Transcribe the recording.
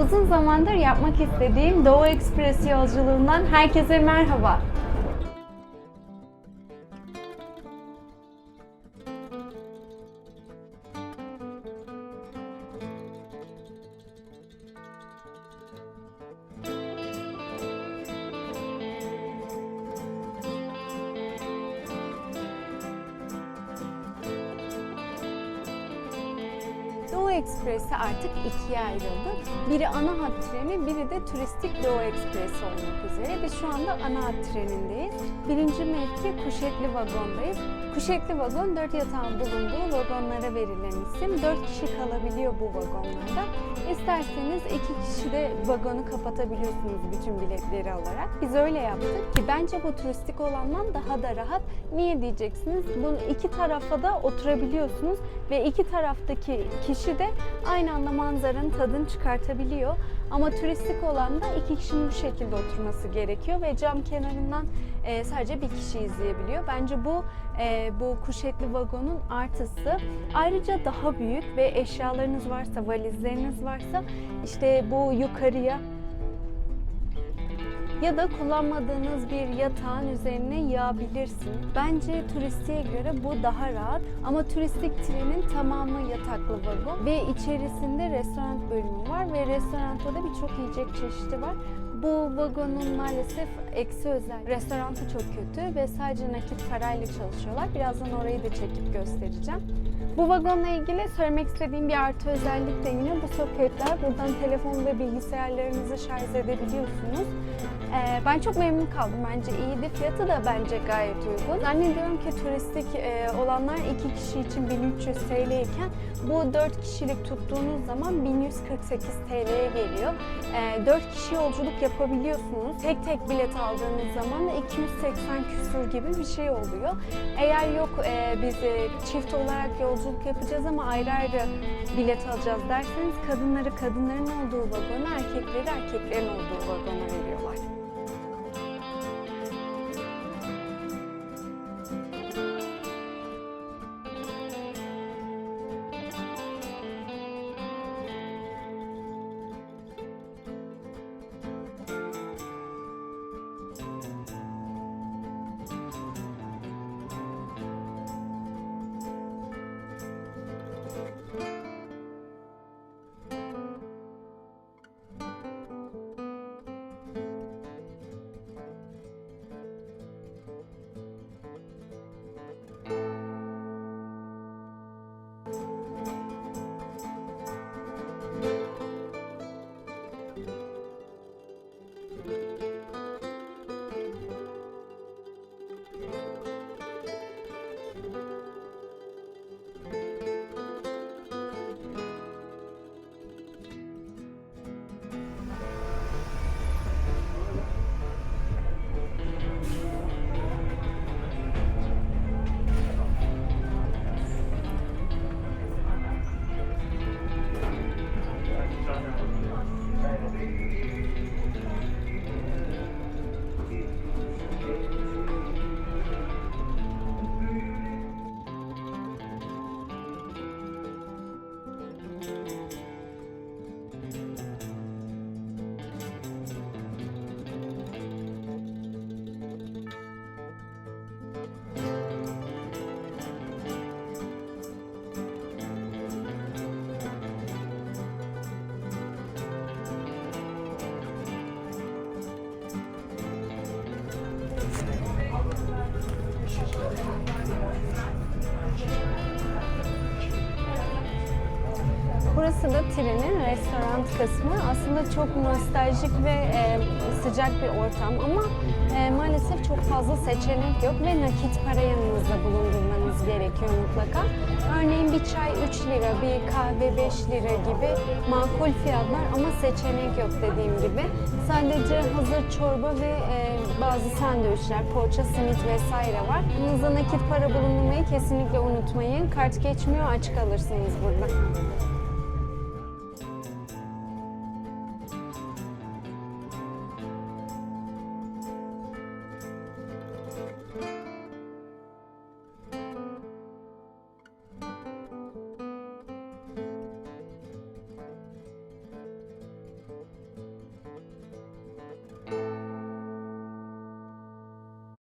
Uzun zamandır yapmak istediğim Doğu Ekspres yolculuğundan herkese merhaba. Doğu Ekspresi artık ikiye ayrıldı. Biri ana hat treni, biri de turistik Doğu Ekspresi olmak üzere. Biz şu anda ana hat trenindeyiz. Birinci mevki kuşetli vagondayız. Kuşetli vagon dört yatağın bulunduğu vagonlara verilen isim. Dört kişi kalabiliyor bu vagonlarda. İsterseniz iki kişi de vagonu kapatabiliyorsunuz bütün biletleri alarak. Biz öyle yaptık ki bence bu turistik olandan daha da rahat. Niye diyeceksiniz? Bunu iki tarafa da oturabiliyorsunuz ve iki taraftaki kişi de aynı anda manzaranın tadını çıkartabiliyor. Ama turistik olan da iki kişinin bu şekilde oturması gerekiyor ve cam kenarından e, sadece bir kişi izleyebiliyor. Bence bu e, bu kuşetli vagonun artısı. Ayrıca daha büyük ve eşyalarınız varsa, valizleriniz varsa işte bu yukarıya ya da kullanmadığınız bir yatağın üzerine yağabilirsiniz. Bence turistiğe göre bu daha rahat ama turistik trenin tamamı yataklı vagon ve içerisinde restoran bölümü var ve restoranda da birçok yiyecek çeşidi var. Bu vagonun maalesef eksi özel. Restorantı çok kötü ve sadece nakit parayla çalışıyorlar. Birazdan orayı da çekip göstereceğim. Bu vagonla ilgili söylemek istediğim bir artı özellik de yine bu soketler. Buradan telefon ve bilgisayarlarınızı şarj edebiliyorsunuz. Ee, ben çok memnun kaldım. Bence iyiydi. Fiyatı da bence gayet uygun. Zannediyorum ki turistik e, olanlar iki kişi için 1300 TL iken bu 4 kişilik tuttuğunuz zaman 1148 TL'ye geliyor. E, 4 kişi yolculuk yapabiliyorsunuz. Tek tek bilet aldığınız zaman da 280 küsur gibi bir şey oluyor. Eğer yok e, biz e, çift olarak yolculuk yapacağız ama ayrı ayrı bilet alacağız derseniz kadınları kadınların olduğu vagona, erkekleri erkeklerin olduğu vagona veriyorlar. Burası da trenin restoran kısmı. Aslında çok nostaljik ve e, sıcak bir ortam ama e, maalesef çok fazla seçenek yok ve nakit para yanınızda bulundurmanız gerekiyor mutlaka. Örneğin bir çay 3 lira, bir kahve 5 lira gibi makul fiyatlar ama seçenek yok dediğim gibi. Sadece hazır çorba ve e, bazı sandviçler, poğaça, simit vesaire var. Yanınızda nakit para bulundurmayı kesinlikle unutmayın. Kart geçmiyor, aç kalırsınız burada.